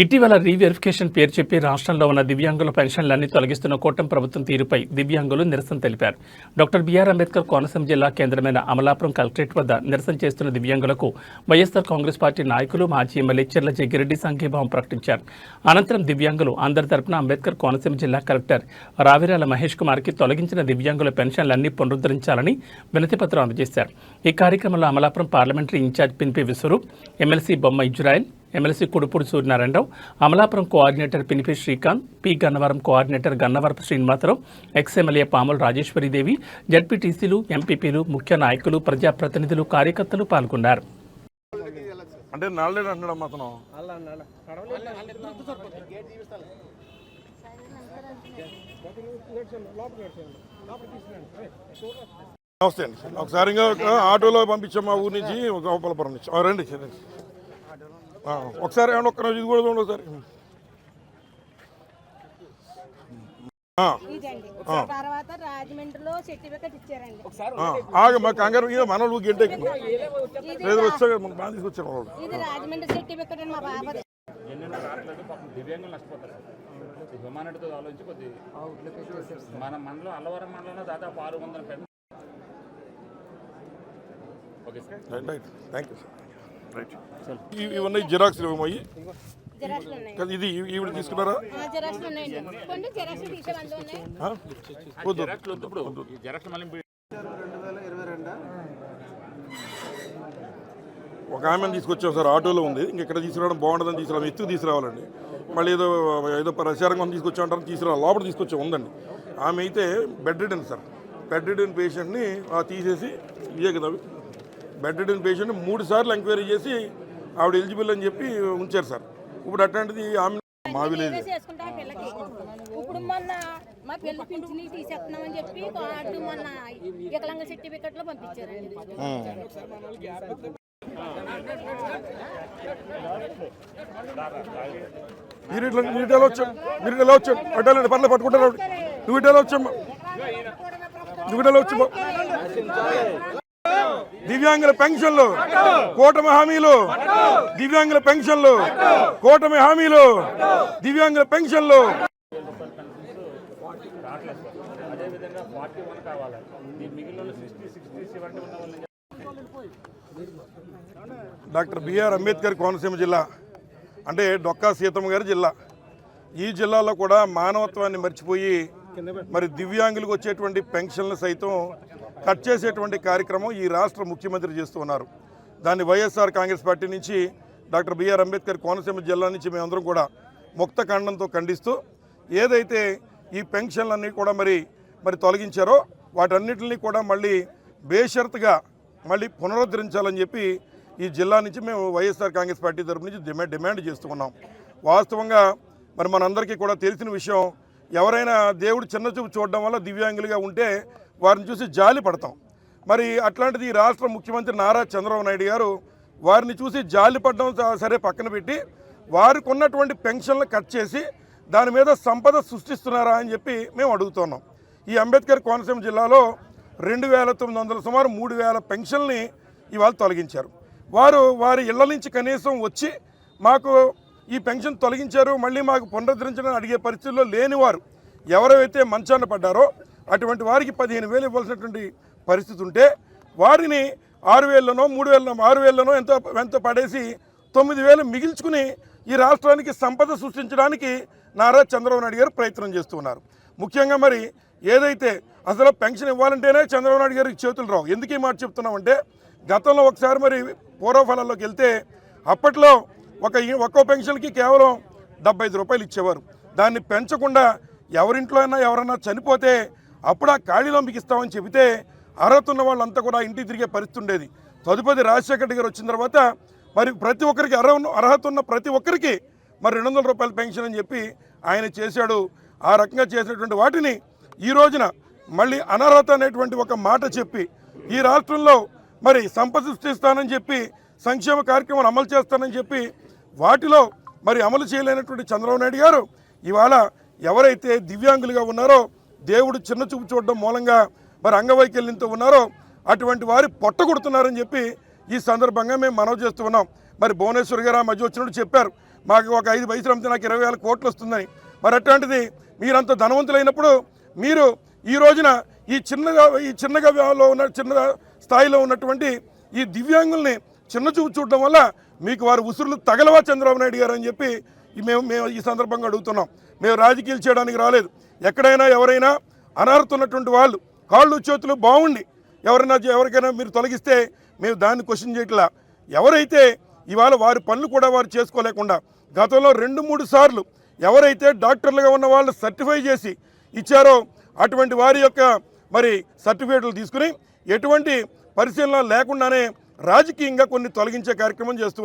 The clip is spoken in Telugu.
ఇటీవల రీవెరిఫికేషన్ పేరు చెప్పి రాష్ట్రంలో ఉన్న దివ్యాంగుల పెన్షన్లన్నీ తొలగిస్తున్న కూటమి ప్రభుత్వం తీరుపై దివ్యాంగులు నిరసన తెలిపారు. డాక్టర్ బీఆర్ అంబేద్కర్ కోనసీమ జిల్లా కేంద్రమైన అమలాపురం కలెక్టరేట్ వద్ద నిరసన చేస్తున్న దివ్యాంగులకు వైఎస్ఆర్ కాంగ్రెస్ పార్టీ నాయకులు మాజీ ఎమ్మెల్యే చెర్ల జగ్గిరెడ్డి సంఘీభావం ప్రకటించారు. అనంతరం దివ్యాంగులు అందరి తరపున అంబేద్కర్ కోనసీమ జిల్లా కలెక్టర్ రావిరాల మహేష్ కుమార్కి తొలగించిన దివ్యాంగుల పెన్షన్లన్నీ పునరుద్ధరించాలని వినతిపత్రం అందజేశారు. ఈ కార్యక్రమంలో Amalapuram parliamentary incharge Pinipe Viswarup MLC Bomma Israel MLC Kudupudi Suryanarayanarao Amalapuram coordinator Pinipe Srikanth P Gannavaram coordinator Gannavarapu Srinivasarao ex MLA Pamula Rajeswaridevi జడ్పీటీసీలు ఎంపీపీలు ముఖ్య నాయకులు ప్రజాప్రతినిధులు కార్యకర్తలు పాల్గొన్నారు. అంటే నాలుగేడు అంటున్నాడు అతను. నమస్తే అండి. ఒకసారి ఆటోలో పంపించాం మా ఊరి నుంచి గోపాలపురం నుంచి. ఆ, రండి. ఒకసారి ఏమన్నా ఒక్క రోజు ఇది కూడా చూడండి ఒకసారి. ఆ, ఇదండి. తర్వాత రాజమండ్రిలో సర్టిఫికెట్ ఇచ్చారండి. ఆగు మా కంగారు ఇక మన వాళ్ళు గంట ఇది లేదు వచ్చా మన బాగా తీసుకొచ్చారు వాళ్ళు ఇది రాజమండ్రి సర్టిఫికెట్ అండి మా బాబాది ఎన్నెన్నో రావట్లేదు పాపం దివ్యాంగులు నష్టపోతారు. హ్యూమానిటీతో ఆలోచించి కొద్ది మన మండలం అల్లవరం మండలంలో దాదాపు ఆరు వందల పెద్ద okay sir right right thank you sir right. ఇవి- ఇవన్నీ జిరాక్స్ ఇవ్వమయ్యి జిరాక్స్లు ఉన్నాయి. కదా ఇది ఈవిడ తీసుకున్నారా? ఒక ఆమెను తీసుకొచ్చాం సార్ ఆటోలో ఉంది. ఇంక ఇక్కడ తీసుకురావడం బాగుంటుందని తీసుకురావాలి. ఎత్తు తీసుకురావాలండి. మళ్ళీ ఏదో ఏదో ప్రచారంగా తీసుకొచ్చా అంటారు తీసుకురావాలి. లోపల తీసుకొచ్చా ఉందండి. ఆమె అయితే bedridden sir. Bedridden పేషెంట్ని ఆ తీసేసి ఇవే కదా. బెడ్ రిడన్ పేషెంట్ని మూడు సార్లు ఎంక్వైరీ చేసి ఆవిడ ఎలిజిబుల్ అని చెప్పి ఉంచారు సార్. ఇప్పుడు అట్లాంటిది ఆమె మా విలేజ్ మేమే చేసుకుంటాం ఆ పిల్లకి. ఇప్పుడు మొన్న మా పిల్ల పింఛని తీసేస్తున్నామని చెప్పి కార్డు మొన్న వికలాంగ సర్టిఫికెట్లో పంపించారండి. మీరు ఇట్లా మీరు ఇటు ఎలా వచ్చావు మీరు ఇటు ఎలా వచ్చావు అడ్డాలండి పర్లేదు పట్టుకుంటారు నువ్వు ఇటు ఎలా వచ్చామ్మా నువ్వు ఇటు ఎలా వచ్చావు? దివ్యాంగుల పెన్షన్లు కూటమి హామీలు దివ్యాంగుల పెన్షన్లు కూటమి హామీలు దివ్యాంగుల పెన్షన్లు. అదేవిధంగా ఫార్టీ వన్ కావాలి మిగిలిన సిక్స్టీ సిక్స్టీ సెవెంటీ ఉన్న వాళ్ళు డాక్టర్ బిఆర్ అంబేద్కర్ కోనసీమ జిల్లా అంటే డొక్కా సీతమ్మ గారి జిల్లా. ఈ జిల్లాలో కూడా మానవత్వాన్ని మర్చిపోయి మరి దివ్యాంగులకు వచ్చేటువంటి పెన్షన్లు సైతం కట్ చేసేటువంటి కార్యక్రమం ఈ రాష్ట్ర ముఖ్యమంత్రి చేస్తున్నారు దాన్ని వైఎస్ఆర్ కాంగ్రెస్ పార్టీ నుంచి డాక్టర్ బిఆర్ అంబేద్కర్ కోనసీమ జిల్లా నుంచి మేమందరం కూడా ముక్త ఖండంతో ఖండిస్తూ ఏదైతే ఈ పెన్షన్లన్నీ కూడా మరి మరి తొలగించారో వాటన్నిటిని కూడా మళ్ళీ బేషరతుగా మళ్ళీ పునరుద్ధరించాలని చెప్పి ఈ జిల్లా నుంచి మేము వైఎస్ఆర్ కాంగ్రెస్ పార్టీ తరపు నుంచి డిమాండ్ డిమాండ్ చేస్తూ ఉన్నాం. వాస్తవంగా మరి మనందరికీ కూడా తెలిసిన విషయం ఎవరైనా దేవుడు చిన్న చూపు చూడడం వల్ల దివ్యాంగులుగా ఉంటే వారిని చూసి జాలి పడతాం. మరి అట్లాంటిది ఈ రాష్ట్ర ముఖ్యమంత్రి నారా చంద్రబాబు నాయుడు గారు వారిని చూసి జాలి పడడం సరే పక్కన పెట్టి వారికి ఉన్నటువంటి పెన్షన్లు కట్ చేసి దాని మీద సంపద సృష్టిస్తున్నారా అని చెప్పి మేము అడుగుతున్నాం. ఈ అంబేద్కర్ కోనసీమ జిల్లాలో రెండు వేల తొమ్మిది వందల సుమారు మూడు వేల పెన్షన్ని ఇవాళ తొలగించారు. వారు వారి ఇళ్ళ నుంచి కనీసం వచ్చి మాకు ఈ పెన్షన్ తొలగించారు మళ్ళీ మాకు పునరుద్ధరించడం అడిగే పరిస్థితుల్లో లేనివారు ఎవరైతే మంచాన పడ్డారో అటువంటి వారికి పదిహేను వేలు ఇవ్వాల్సినటువంటి పరిస్థితి ఉంటే వారిని ఆరు వేలలోనో మూడు వేలనో ఆరు వేలలోనో ఎంతో ఎంతో పడేసి తొమ్మిది వేలు మిగిల్చుకుని ఈ రాష్ట్రానికి సంపద సృష్టించడానికి నారా చంద్రబాబు నాయుడు గారు ప్రయత్నం చేస్తున్నారు ముఖ్యంగా మరి ఏదైతే అసలు పెన్షన్ ఇవ్వాలంటేనే చంద్రబాబు నాయుడు గారికి చేతులు రావు. ఎందుకు ఈ మాట చెప్తున్నామంటే గతంలో ఒకసారి మరి పూర్వఫలాల్లోకి వెళ్తే అప్పట్లో ఒక ఈ- ఒక్కో పెన్షన్కి కేవలం డెబ్బై ఐదు రూపాయలు ఇచ్చేవారు. దాన్ని పెంచకుండా ఎవరింట్లో అయినా ఎవరన్నా చనిపోతే అప్పుడు ఆ ఖాళీలో మీకు ఇస్తామని చెబితే అర్హత ఉన్న వాళ్ళంతా కూడా ఇంటికి తిరిగే పరిస్థితి ఉండేది. తదుపరి రాజశేఖర రెడ్డి గారు వచ్చిన తర్వాత మరి ప్రతి ఒక్కరికి అర్హ అర్హత ఉన్న ప్రతి ఒక్కరికి మరి రెండు వందల రూపాయల పెన్షన్ అని చెప్పి ఆయన చేశాడు. ఆ రకంగా చేసినటువంటి వాటిని ఈ రోజున మళ్ళీ అనర్హత అనేటువంటి ఒక మాట చెప్పి ఈ రాష్ట్రంలో మరి సంపద సృష్టిస్తానని చెప్పి సంక్షేమ కార్యక్రమాలు అమలు చేస్తానని చెప్పి వాటిలో మరి అమలు చేయలేనటువంటి చంద్రబాబు నాయుడు గారు ఇవాళ ఎవరైతే దివ్యాంగులుగా ఉన్నారో దేవుడు చిన్న చూపు చూడడం మూలంగా మరి అంగవైకల్యంతో ఉన్నారో అటువంటి వారి పొట్టగొడుతున్నారని చెప్పి ఈ సందర్భంగా మేము మనవి చేస్తూ ఉన్నాం. మరి భువనేశ్వర్ గారు ఆ మధ్య వచ్చినట్టు చెప్పారు. మాకు ఒక ఐదు పైసలు అమ్మితే నాకు ఇరవై వేల కోట్లు వస్తుందని. మరి అట్లాంటిది మీరంత ధనవంతులైనప్పుడు మీరు ఈ రోజున ఈ చిన్నగా ఈ చిన్నగా ఉన్న చిన్న స్థాయిలో ఉన్నటువంటి ఈ దివ్యాంగుల్ని చిన్న చూపు చూడడం వల్ల మీకు వారి ఉసురులు తగలవా చంద్రబాబు నాయుడు గారు అని చెప్పి మేము మేము ఈ సందర్భంగా అడుగుతున్నాం. మేము రాజకీయాలు చేయడానికి రాలేదు. ఎక్కడైనా ఎవరైనా అనర్హతున్నటువంటి వాళ్ళు కాళ్ళు చేతులు బాగుండి ఎవరైనా ఎవరికైనా మీరు తొలగిస్తే మేము దాన్ని క్వశ్చన్ చేయట్లా. ఎవరైతే ఇవాళ వారి పనులు కూడా వారు చేసుకోలేకుండా గతంలో రెండు మూడు సార్లు ఎవరైతే డాక్టర్లుగా ఉన్న వాళ్ళు సర్టిఫై చేసి ఇచ్చారో అటువంటి వారి యొక్క మరి సర్టిఫికేట్లు తీసుకుని ఎటువంటి పరిశీలన లేకుండానే రాజకీయంగా కొన్ని తొలగించే కార్యక్రమం చేస్తూ